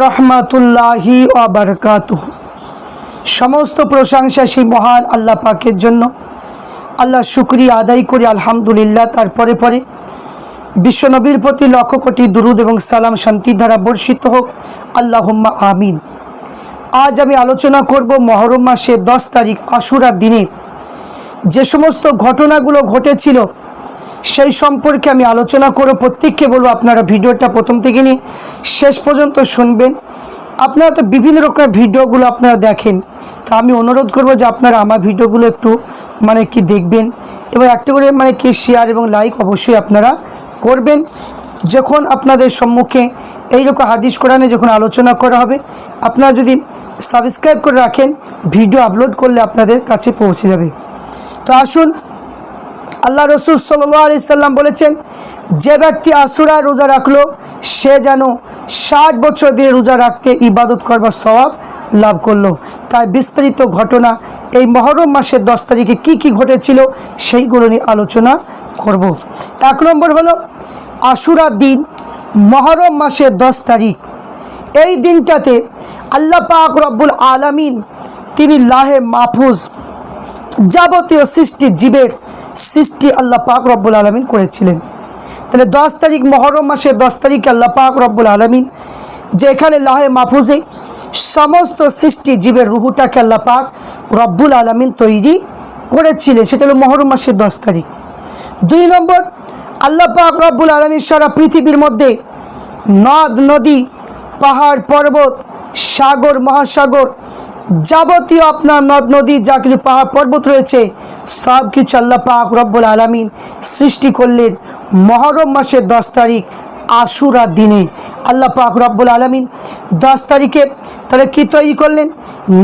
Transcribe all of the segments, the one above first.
রহমাতুল্লাহি সমস্ত প্রশংসা সেই মহান আল্লাহ পাকের জন্য। আল্লাহ শুক্রিয়া আদায় করি, আলহামদুলিল্লাহ। তারপরে পরে বিশ্বনবীর প্রতি লক্ষ কোটি দুরুদ এবং সালাম শান্তি দ্বারা বর্ষিত হোক। আল্লাহুম্মা আমিন। আজ আমি আলোচনা করব মহরম মাসের দশ তারিখ আশুরার দিনে। যে সমস্ত ঘটনাগুলো ঘটেছিল সেই সম্পর্কে আমি আলোচনা করে প্রত্যেককে বলব আপনারা ভিডিওটা প্রথম থেকে নিয়ে শেষ পর্যন্ত শুনবেন। আপনারা তো বিভিন্ন রকমের ভিডিওগুলো আপনারা দেখেন, তা আমি অনুরোধ করব যে আপনারা আমার ভিডিওগুলো একটু মানে কি দেখবেন এবং একটা করে মানে কি শেয়ার এবং লাইক অবশ্যই আপনারা করবেন। যখন আপনাদের সম্মুখে এইরকম হাদিস কোরআনে যখন আলোচনা করা হবে, আপনারা যদি সাবস্ক্রাইব করে রাখেন ভিডিও আপলোড করলে আপনাদের কাছে পৌঁছে যাবে। তো আসুন আল্লাহ রসুল সাল্লাহ আলি সাল্লাম বলেছেন, যে ব্যক্তি আসুরা রোজা রাখল, সে যেন ষাট বছর দিয়ে রোজা রাখতে ইবাদত করবার স্বভাব লাভ করল। তাই বিস্তারিত ঘটনা এই মহরম মাসের দশ তারিখে কি কি ঘটেছিল সেইগুলো নিয়ে আলোচনা করব। এক নম্বর হলো আশুরা দিন, মহরম মাসের দশ তারিখ। এই দিনটাতে আল্লাহ পাক রব্বুল আলামিন, তিনি লাহে মাহফুজ যাবতীয় সৃষ্টি জীবের সৃষ্টি আল্লাহ পাক রব্বুল আলমিন করেছিলেন। তাহলে দশ তারিখ মহরম মাসের দশ তারিখে আল্লাহ পাক রব্বুল আলমিন যে এখানে লাহে মাহফুজে সমস্ত সৃষ্টি জীবের রুহুটাকে আল্লাহ পাক রব্বুল আলমিন তৈরি করেছিলেন। সেটা হলো মহরম মাসের দশ তারিখ। দুই নম্বর, আল্লাহ পাক রব্বুল আলমীর সারা পৃথিবীর মধ্যে নদ, নদী, পাহাড়, পর্বত, সাগর, মহাসাগর যাবতীয় আপনার নদ, নদী, যা কিছু পাহাড়, পর্বত রয়েছে, সব কিছু আল্লাহ পাক রব্বুল আলমিন সৃষ্টি করলেন মহরম মাসের দশ তারিখ আশুরা দিনে। আল্লাহ পাক রব্বুল আলমিন দশ তারিখে তাহলে কী তৈরি করলেন?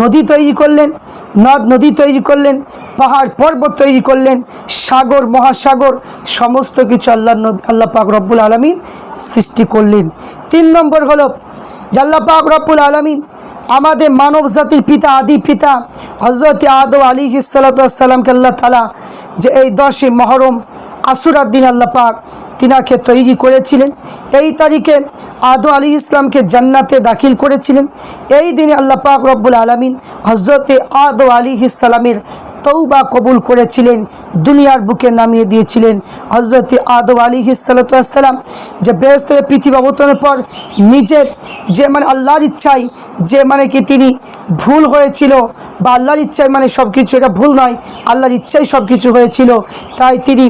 নদী তৈরি করলেন, নদ, নদী তৈরি করলেন, পাহাড়, পর্বত তৈরি করলেন, সাগর, মহাসাগর, সমস্ত কিছু আল্লাহ আল্লাহ পাক রব্বুল আলমিন সৃষ্টি করলেন। তিন নম্বর হলো আল্লাহ পাক রব্বুল আলমিন আমাদের মানব জাতির পিতা, আদি পিতা হজরত আদম আলী হিসালাতামকে আল্লাহ তালা যে এই দশে মহরম আসুরার দিন আল্লাহ পাক তিনাকে তৈরি করেছিলেন। এই তারিখে আদো আলী ইসলামকে জান্নাতে দাখিল করেছিলেন। এই দিনে আল্লাহ পাক রব্বুল আলমিন হজরতে আদো আলী ইসালামের তৌবা কবুল করেছিলেন, দুনিয়ার বুকে নামিয়ে দিয়েছিলেন হজরত আদম আলী হিসালাতাম যে ব্যস্ত পৃথিবী অবতরণের পর নিজের যে মানে আল্লাহর ইচ্ছায় যে মানে কি তিনি ভুল হয়েছিল বা আল্লাহর ইচ্ছায় মানে সব কিছু এটা ভুল নয়, আল্লাহর ইচ্ছাই সব কিছু হয়েছিল। তাই তিনি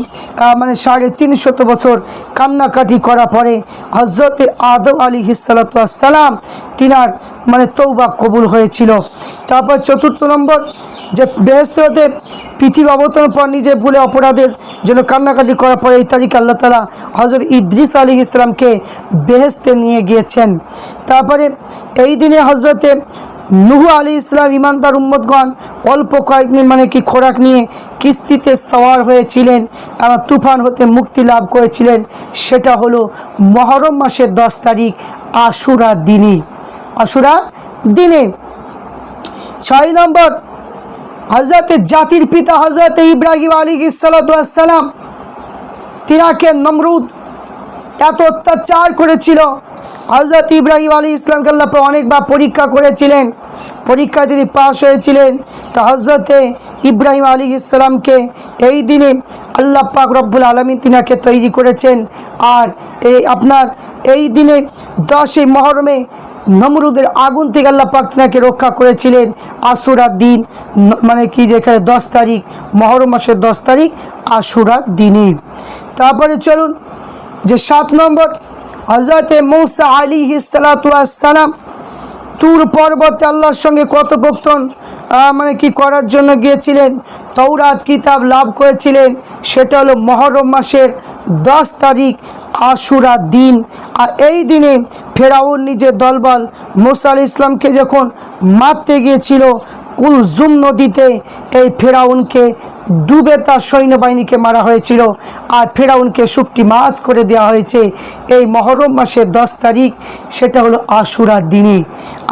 মানে সাড়ে তিনশত বছর কান্নাকাটি করা পরে হজরত আদম আলী সালাতাম তিনার মানে তৌবা কবুল হয়েছিল। তারপর চতুর্থ নম্বর, যে বেহেস্ত হতে পৃথিবী অবতরণ পর নিজে ভুলে অপরাধের জন্য কান্নাকাটি করার পরে এই তারিখে আল্লাহ তালা হজরত ইদ্রিস আলী ইসলামকে বেহেস্তে নিয়ে গিয়েছেন। তারপরে এই দিনে হজরতে নুহু আলী ইসলাম ইমানদার উম্মদগণ অল্প কয়েকদিন মানে কি খোরাক নিয়ে কিস্তিতে সওয়ার হয়েছিলেন আর তুফান হতে মুক্তি লাভ করেছিলেন। সেটা হলো মহরম মাসের দশ তারিখ আশুরা দিনে। আশুরা দিনে। ছয় নম্বর হজরত জাতির পিতা হজরত ইব্রাহিম আলী সালাম তিনাকে নমরুদ এত অত্যাচার করেছিল। হজরত ইব্রাহিম আলী ইসলামকে আল্লাহ অনেকবার পরীক্ষা করেছিলেন। পরীক্ষায় তিনি পাশ হয়েছিলেন। তা হজরতে ইব্রাহিম আলী ইসলামকে এই দিনে আল্লাহ পাক রব্বুল আলমী তিনাকে তৈরি করেছেন। আর এই আপনার এই দিনে দশই মহরমে নমরুদের আগুন থেকে আল্লাহ পাক তিনাকে রক্ষা করেছিলেন। আশুরার দিন মানে কি যেখানে দশ তারিখ, মহরম মাসের দশ তারিখ আশুরার দিনে। তারপরে চলুন যে সাত নম্বর হজরতে মৌসা আলী সালাম তুর পর্বতে আল্লাহর সঙ্গে কথোপকথন মানে কি করার জন্য গিয়েছিলেন? তৌরাত কিতাব লাভ করেছিলেন। সেটা হলো মহরম মাসের দশ তারিখ আশুরা দিন। আর এই দিনে ফেরাউন নিজের দলবল মোসা আলি ইসলামকে যখন মারতে গিয়েছিল, কুলজুম নদীতে এই ফেরাউনকে ডুবে তার সৈন্যবাহিনীকে মারা হয়েছিল আর ফেরাউনকে শুকটি মাছ করে দেওয়া হয়েছে। এই মহরম মাসের দশ তারিখ, সেটা হলো আশুরার দিনে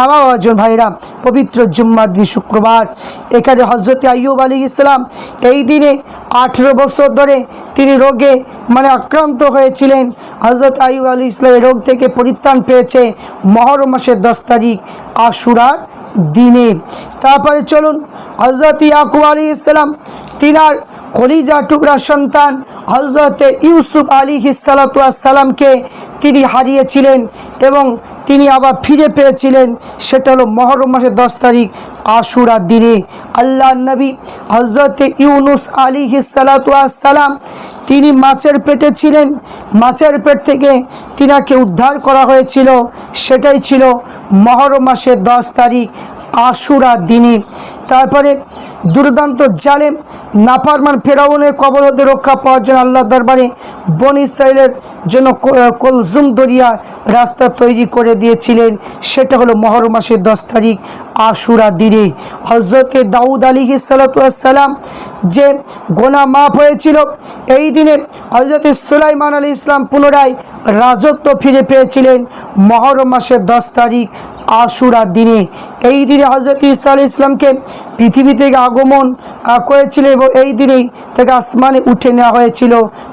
আমার একজন ভাইরা, পবিত্র জুম্মার দিন শুক্রবার, এখানে হজরত আইয়ুব আলী ইসলাম এই দিনে আঠেরো বছর ধরে তিনি রোগে মানে আক্রান্ত হয়েছিলেন। হজরত আইয়ুব আলী ইসলামের রোগ থেকে পরিত্রাণ পেয়েছে মহরম মাসের দশ তারিখ, আশুরার দিনে। তারপরে চলুন হজরত ইয়াকুব আলী ইসলাম তিনার কলিজা টুকরা সন্তান হজরত ইউসুফ আলী সালামকে তিনি হারিয়েছিলেন এবং তিনি আবার ফিরে পেয়েছিলেন। সেটা হলো মহরম মাসের দশ তারিখ আশুরার দিনে। আল্লাহ নবী হজরত ইউনুস আলী সালাম তিনি মাছের পেটে ছিলেন। মাছের পেট থেকে তিনাকে উদ্ধার করা হয়েছিল। সেটাই ছিল মহরম মাসের দশ তারিখ আশুরার দিনে। তারপরে দুর্দান্ত জালেম নাফারমান ফেরাউনের কবর হতে রক্ষা পাওয়ার জন্য আল্লাহ দরবারে বন জন্য কলজুম দরিয়া রাস্তা তৈরি করে দিয়েছিলেন। সেটা হলো মহরম মাসের দশ তারিখ আশুরা দিনে। হজরতে দাউদ আলী সালাম যে গোনা মাফ হয়েছিল, এই দিনে হজরতে সুলাইমান আলী ইসলাম পুনরায় রাজত্ব ফিরে পেয়েছিলেন। মহরম মাসের দশ তারিখ আশুরার দিনে। এই দিনে হজরত ইসা আলি ইসলামকে পৃথিবী থেকে আগমন করেছিল এবং এই দিনেই তাকে আসমানে উঠে নেওয়া হয়েছিল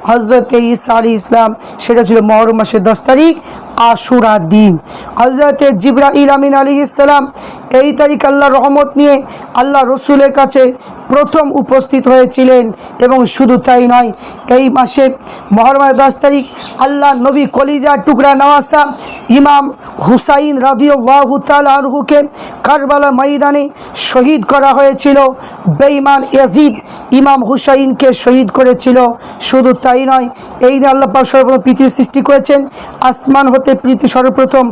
হজরত ইসা আলি ইসলাম সেটা ছিল মহরম মাসের দশ তারিখ, আশুরার দিন। হজরত জিব্রাহ আমিন আলী ইসলাম এই তারিখ আল্লাহ রহমত নিয়ে আল্লাহ রসুলের কাছে প্রথম উপস্থিত হয়েছিলেন এবং শুধু তাই নয়, এই মাসে মহরমের দশ তারিখ আল্লাহ নবী কলিজা টুকরা নওয়াসা ইমাম হুসাইন রাদিউল্লাহু তাআলা আনহুকে কারবালা ময়দানে শহীদ করা হয়েছিল। বেঈমান ইয়াজিদ ইমাম হুসাইনকে শহীদ করেছিল। শুধু তাই নয়, এই দিন আল্লাহ সর্বপ্রথম পৃথিবী সৃষ্টি করেছেন। আসমান হতে পৃথিবী সর্বপ্রথম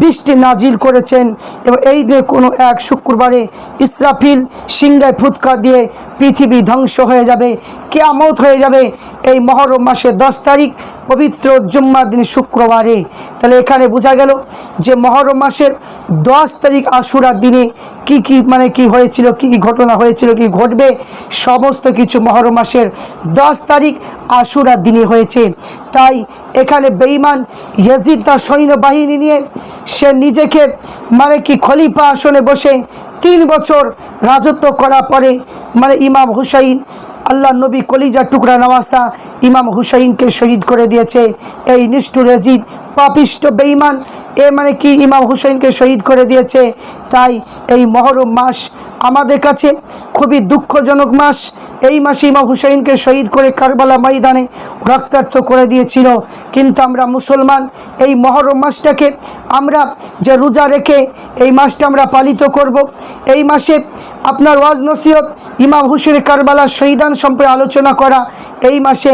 বৃষ্টি নাজিল করেছেন এবং এই দিনে কোনো এক শুক্রবারে ইসরাফিল সিংহায় ফুৎকার দিয়ে পৃথিবী ধ্বংস হয়ে যাবে, কেয়ামত হয়ে যাবে। এই মহরম মাসের দশ তারিখ, পবিত্র জুম্মার দিন শুক্রবারে। তাহলে এখানে বোঝা গেল যে মহরম মাসের দশ তারিখ আশুরার দিনে কি কি মানে কি হয়েছিল, কি কি ঘটনা হয়েছিল, কি ঘটবে, সমস্ত কিছু মহরম মাসের দশ তারিখ আশুরার দিনে হয়েছে। তাই এখানে বেঈমান ইয়াজিদ তার সৈন্যবাহিনী নিয়ে, সে নিজেকে মানে কি খলিফা আসনে বসে তিন বছর রাজত্ব করার পরে মানে ইমাম হুসাইন, আল্লাহ নবী কলিজা টুকরা নওয়াসা ইমাম হুসাইনকে শহীদ করে দিয়েছে। এই নিষ্ঠুর এজিদ পাপিষ্ট, বেঈমান, এ মানে কি ইমাম হুসাইনকে শহীদ করে দিয়েছে? তাই এই মহরম মাস আমাদের কাছে খুবই দুঃখজনক মাস। এই মাসে ইমাম হুসাইনকে শহীদ করে কারবালা ময়দানে রক্তাক্ত করে দিয়েছিল। কিন্তু আমরা মুসলমান, এই মহরম মাসটাকে আমরা যে রোজা রেখে এই মাসটা আমরা পালিত করব, এই মাসে আপনার ওয়াজ নসিহত ইমাম হুসেনের কারবালার শহীদান সম্পর্কে আলোচনা করা, এই মাসে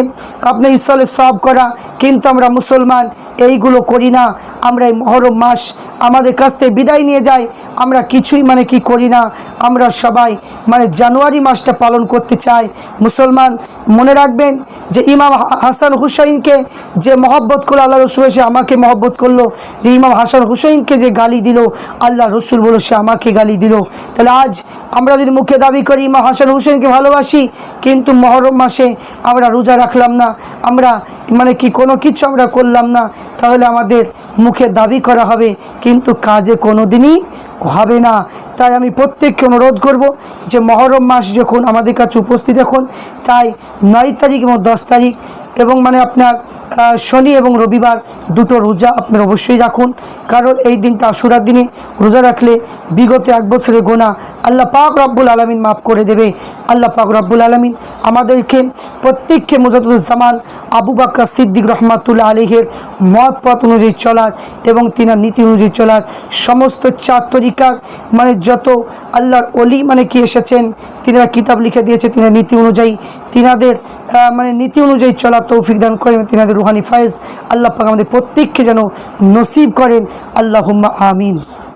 আপনি ঈশ্বরের সব করা। কিন্তু আমরা মুসলমান, এইগুলো করি না। আমরা এই মহরম মাস আমাদের কাছ থেকে বিদায় নিয়ে যায় আমরা কিছুই মানে কি করি না। আমরা সবাই মানে জানুয়ারি মাসটা পালন করতে চাই। মুসলমান, মনে রাখবেন যে ইমাম হাসান হুসাইনকে যে মহব্বত করল, আল্লাহ রসুল সে আমাকে মহব্বত করল। যে ইমাম হাসান হুসাইনকে যে গালি দিল, আল্লাহ রসুল বলো সে আমাকে গালি দিল। তাহলে আজ আমরা যদি মুখে দাবি করি, ইমাম হাসান হুসেনকে ভালোবাসি, কিন্তু মহরম মাসে আমরা রোজা রাখলাম না। আমরা মানে কি কোনো কিছু আমরা করলাম না। তাহলে আমাদের মুখে দাবি করা হবে কিন্তু কাজে কোনো দিনই হবে না। তাই আমি প্রত্যেককে অনুরোধ করব যে মহরম মাস যখন আমাদের কাছে উপস্থিত এখন, তাই নয় তারিখ এবং দশ তারিখ এবং মানে আপনার শনি এবং রবিবার দুটো রোজা আপনার অবশ্যই রাখুন। কারণ এই দিনটা আশুরার দিনে রোজা রাখলে বিগত এক বছরের গোনা আল্লাহ পাক রব্বুল আলমিন মাফ করে দেবে। আল্লাহ পাক রব্বুল আলমিন আমাদেরকে প্রত্যেককে মুজাদুজ্জামান আবু বাক্কা সিদ্দিক রহমাতুল্লাহ আলহের মত পথ অনুযায়ী চলার এবং তিনার নীতি অনুযায়ী চলার সমস্ত চার তরিকার মানে যত আল্লাহর অলি মানে কি এসেছেন, তিনারা কিতাব লিখে দিয়েছে তিনার নীতি অনুযায়ী। তিনাদের মানে নীতি অনুযায়ী চলার তৌফিক দান করেন তিনাদের রুহানি ফায়েজ আল্লাহ পাক আমাদের প্রত্যেককে যেন নসিব করেন। আল্লাহ আমিন।